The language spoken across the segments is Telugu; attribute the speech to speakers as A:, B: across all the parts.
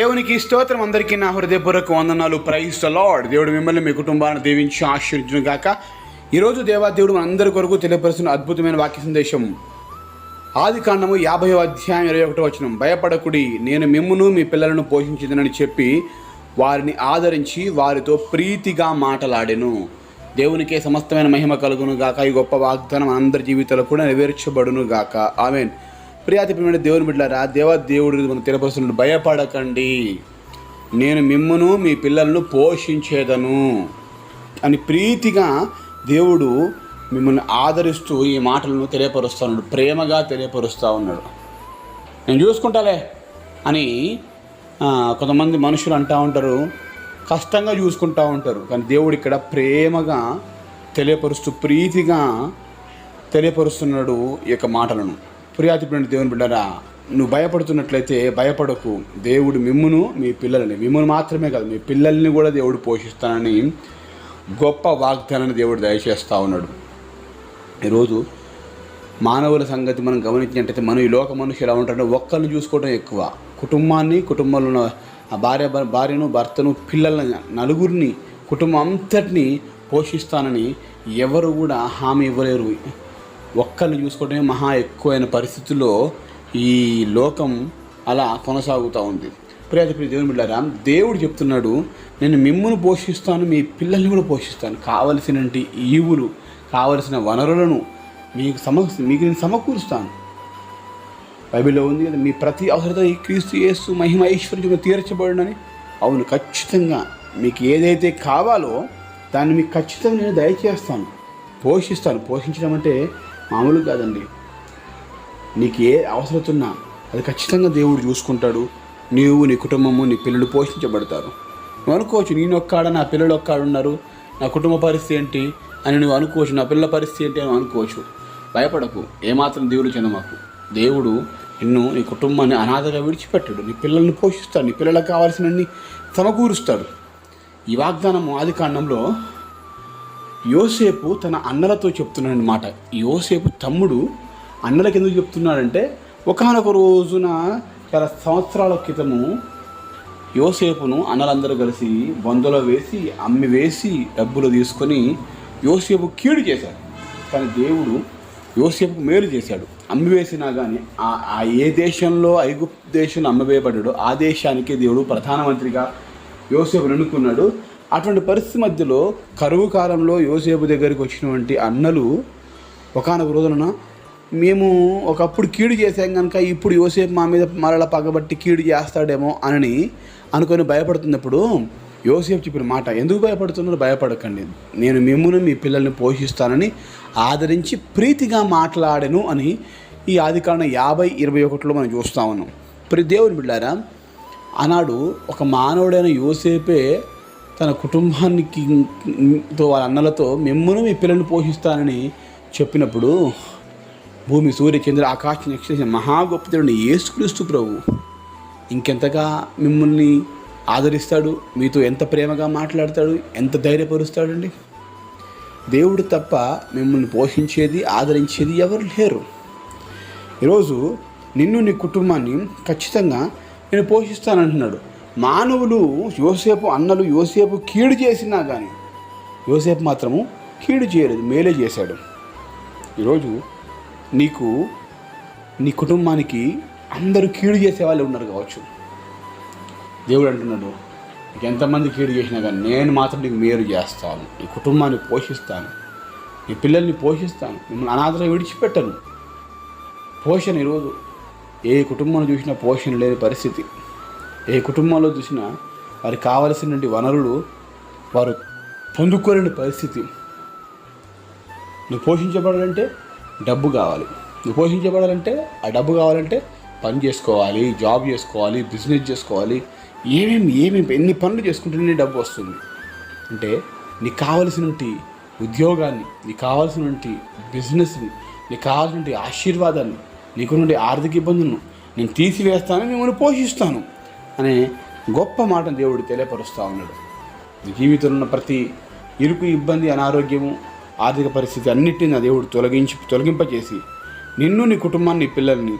A: దేవునికి స్తోత్రం. అందరికీ నా హృదయపూర్వక వందనాలు. ప్రైజ్ ద లార్డ్ దేవుడు మిమ్మల్ని మీ కుటుంబాన్ని దీవించి ఆశీర్వదించును గాక. ఈరోజు దేవాదేవుడు మనందరి కొరకు తెలియపరుస్తున్న అద్భుతమైన వాక్య సందేశం. ఆది కాండము యాభై అధ్యాయం ఇరవై ఒకటో వచనం. భయపడకుడి నేను మిమ్మును మీ పిల్లలను పోషించిందనని చెప్పి వారిని ఆదరించి వారితో ప్రీతిగా మాటలాడెను. దేవునికే సమస్తమైన మహిమ కలుగును గాక. ఈ గొప్ప వాగ్దానం అందరి జీవితాలు కూడా నెరవేర్చబడును గాక. ఆమెన్. ప్రియాతి ప్రియమైన దేవుని బిడ్డలారా దేవ దేవుడు మనకు తెలియపరుస్తున్నాడు భయపడకండి. నేను మిమ్మను మీ పిల్లలను పోషించేదను అని ప్రీతిగా దేవుడు మిమ్మల్ని ఆదరిస్తూ ఈ మాటలను తెలియపరుస్తూ ఉన్నాడు ప్రేమగా తెలియపరుస్తూ ఉన్నాడు. నేను చూసుకుంటాలే అని కొంతమంది మనుషులు అంటూ ఉంటారు కష్టంగా చూసుకుంటూ ఉంటారు కానీ దేవుడు ఇక్కడ ప్రేమగా తెలియపరుస్తూ ప్రీతిగా తెలియపరుస్తున్నాడు ఈ యొక్క మాటలను. ప్రియాతిపడిన దేవుని బిడ్డరా నువ్వు భయపడుతున్నట్లయితే భయపడకు. దేవుడు మిమ్మును మీ పిల్లలని మిమ్మును మాత్రమే కాదు మీ పిల్లల్ని కూడా దేవుడు పోషిస్తానని గొప్ప వాగ్దానాన్ని దేవుడు దయచేస్తూ ఉన్నాడు. ఈరోజు మానవుల సంగతి మనం గమనించినట్టయితే మనం ఈ లోక మనుషులు ఎలా ఉంటారంటే ఒక్కరిని చూసుకోవడం ఎక్కువ. కుటుంబాన్ని కుటుంబంలో ఉన్న భార్య భార్యను భర్తను పిల్లలని నలుగురిని కుటుంబం అంతటిని పోషిస్తానని ఎవరు కూడా హామీ ఇవ్వలేరు. ఒక్కరిని చూసుకోవడమే మహా ఎక్కువైన పరిస్థితుల్లో ఈ లోకం అలా కొనసాగుతూ ఉంది. ప్రేత ప్రియ దేవుని బిడ్డారా దేవుడు చెప్తున్నాడు నేను మిమ్మును పోషిస్తాను మీ పిల్లల్ని కూడా పోషిస్తాను. కావలసిన ఈవులు కావలసిన వనరులను మీకు సమ మీకు నేను సమకూరుస్తాను. బైబిల్లో ఉంది కదా మీ ప్రతి అవసరత ఈ క్రీస్తు యేసు మహిమ ఐశ్వర్యం తీర్చబడునని. అవును ఖచ్చితంగా మీకు ఏదైతే కావాలో దాన్ని మీకు ఖచ్చితంగా నేను దయచేస్తాను పోషిస్తాను. పోషించడం అంటే మామూలు కాదండి. నీకు ఏ అవసరత ఉన్నా అది ఖచ్చితంగా దేవుడు చూసుకుంటాడు. నీవు నీ కుటుంబము నీ పిల్లలు పోషించబడతారు. నువ్వు అనుకోవచ్చు నేను ఒక్కాడ నా పిల్లలు ఒక్కాడు ఉన్నారు. నా కుటుంబ పరిస్థితి ఏంటి అని నువ్వు అనుకోవచ్చు నా పిల్లల పరిస్థితి ఏంటి అని అనుకోవచ్చు. భయపడకు. ఏమాత్రం దేవుడు చెందమాకు దేవుడు నిన్ను నీ కుటుంబాన్ని అనాథగా విడిచిపెట్టాడు. నీ పిల్లల్ని పోషిస్తాడు. నీ పిల్లలకు కావాల్సినన్ని సమకూరుస్తాడు. ఈ వాగ్దానము ఆది కాండంలో యోసేపు తన అన్నలతో చెప్తున్నాడనమాట యోసేపు తమ్ముడు అన్నలకి ఎందుకు చెప్తున్నాడంటే ఒకనొక రోజున చాలా సంవత్సరాల క్రితము యోసేపును అన్నలందరూ కలిసి బందులో వేసి అమ్మి వేసి డబ్బులు తీసుకొని యోసేపు కీడు చేశాడు. కానీ దేవుడు యోసేపుకు మేలు చేశాడు. అమ్మి వేసినా కానీ ఆ ఏ దేశంలో ఐగుప్తు దేశంలో అమ్మవేయబడ్డాడో ఆ దేశానికి దేవుడు ప్రధానమంత్రిగా యోసేపు ఎన్నుకున్నాడు. అటువంటి పరిస్థితి మధ్యలో కరువు కాలంలో యోసేపు దగ్గరికి వచ్చినటువంటి అన్నలు ఒకనొక రోజున మేము ఒకప్పుడు కీడు చేసాం కనుక ఇప్పుడు యోసేపు మా మీద మరలా పగబట్టి కీడు చేస్తాడేమో అని అనుకొని భయపడుతున్నప్పుడు యోసేపు చెప్పిన మాట ఎందుకు భయపడుతున్నారు? భయపడకండి. నేను మిమ్మల్ని మీ పిల్లల్ని పోషిస్తానని ఆదరించి ప్రీతిగా మాట్లాడెను అని ఈ ఆదికాండ యాభై ఇరవై ఒకటిలో మనం చూస్తా ఉన్నాం. ప్రతి దేవుని బిడ్డారా ఆనాడు ఒక మానవుడైన యోసేపే తన కుటుంబానికి తో వాళ్ళ అన్నలతో మిమ్మల్ని మీ పిల్లల్ని పోషిస్తానని చెప్పినప్పుడు భూమి సూర్య చంద్ర ఆకాశ నక్షత్ర మహా గొప్ప దేవుడు ప్రభు ఇంకెంతగా మిమ్మల్ని ఆదరిస్తాడు? మీతో ఎంత ప్రేమగా మాట్లాడతాడు? ఎంత ధైర్యపరుస్తాడండి? దేవుడు తప్ప మిమ్మల్ని పోషించేది ఆదరించేది ఎవరు లేరు. ఈరోజు నిన్ను నీ కుటుంబాన్ని ఖచ్చితంగా నేను పోషిస్తానంటున్నాడు. మానవులు యోసేపు అన్నలు యోసేపు కీడు చేసినా కానీ యోసేపు మాత్రము కీడు చేయలేదు మేలే చేశాడు. ఈరోజు నీకు నీ కుటుంబానికి అందరూ కీడు చేసే వాళ్ళు ఉన్నారు కావచ్చు. దేవుడు అంటున్నాడు నీకు ఎంతమంది కీడు చేసినా కానీ నేను మాత్రం నీకు మేలు చేస్తాను. నీ కుటుంబాన్ని పోషిస్తాను. నీ పిల్లల్ని పోషిస్తాను. మిమ్మల్ని అనాథలు విడిచిపెట్టను. పోషణ ఈరోజు ఏ కుటుంబంలో చూసినా పోషణ లేని పరిస్థితి. ఏ కుటుంబంలో చూసినా వారికి కావలసినటువంటి వనరులు వారు పొందుకోలేని పరిస్థితి. నువ్వు పోషించబడాలంటే డబ్బు కావాలి. నువ్వు పోషించబడాలంటే ఆ డబ్బు కావాలంటే పని చేసుకోవాలి జాబ్ చేసుకోవాలి బిజినెస్ చేసుకోవాలి. ఏమేమి ఏమేమి ఎన్ని పనులు చేసుకుంటేనే డబ్బు వస్తుంది. అంటే నీకు కావలసినటువంటి ఉద్యోగాన్ని నీకు కావాల్సినటువంటి బిజినెస్ని నీకు కావాల్సినటువంటి ఆశీర్వాదాన్ని నీకున్నటువంటి ఆర్థిక ఇబ్బందులను నేను తీసివేస్తాను మిమ్మల్ని పోషిస్తాను. అనే గొప్ప మాటను దేవుడు తెలియపరుస్తూ ఉన్నాడు. జీవితంలో ఉన్న ప్రతి ఇరుకు ఇబ్బంది అనారోగ్యము ఆర్థిక పరిస్థితి అన్నిటిని నా దేవుడు తొలగించి తొలగింపచేసి నిన్ను నీ కుటుంబాన్ని నీ పిల్లల్ని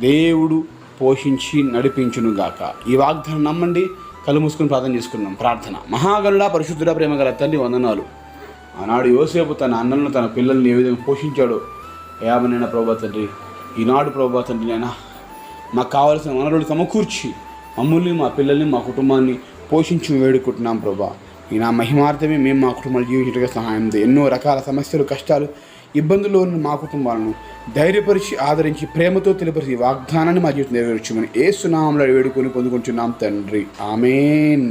A: దేవుడు పోషించి నడిపించును గాక ఈ వాగ్దానం నమ్మండి. కళ్ళు మూసుకుని ప్రార్థన చేసుకున్నాం ప్రార్థన. మహాగరుడ పరిశుద్ధుడ ప్రేమ గల తల్లి వందనాలు. ఆనాడు యోసేపు తన అన్నలను తన పిల్లల్ని ఏ విధంగా పోషించాడో? యాభనైనా ప్రభా తండ్రి ఈనాడు ప్రభా తండ్రి అయినా మాకు కావాల్సిన వనరులు సమకూర్చి మమ్మల్ని మా పిల్లల్ని మా కుటుంబాన్ని పోషించి వేడుకుంటున్నాం ప్రభా. ఈ నా మహిమార్థమే మేము మా కుటుంబాలు జీవించడానికి సహాయం ఎన్నో రకాల సమస్యలు కష్టాలు ఇబ్బందుల్లో ఉన్న మా కుటుంబాలను ధైర్యపరిచి ఆదరించి ప్రేమతో తెలిపరిచి వాగ్దానాన్ని మా జీవితం నెరవేర్చమని ఏ సునామంలో వేడుకొని పొందుకుంటున్నాం తండ్రి. ఆమెన్.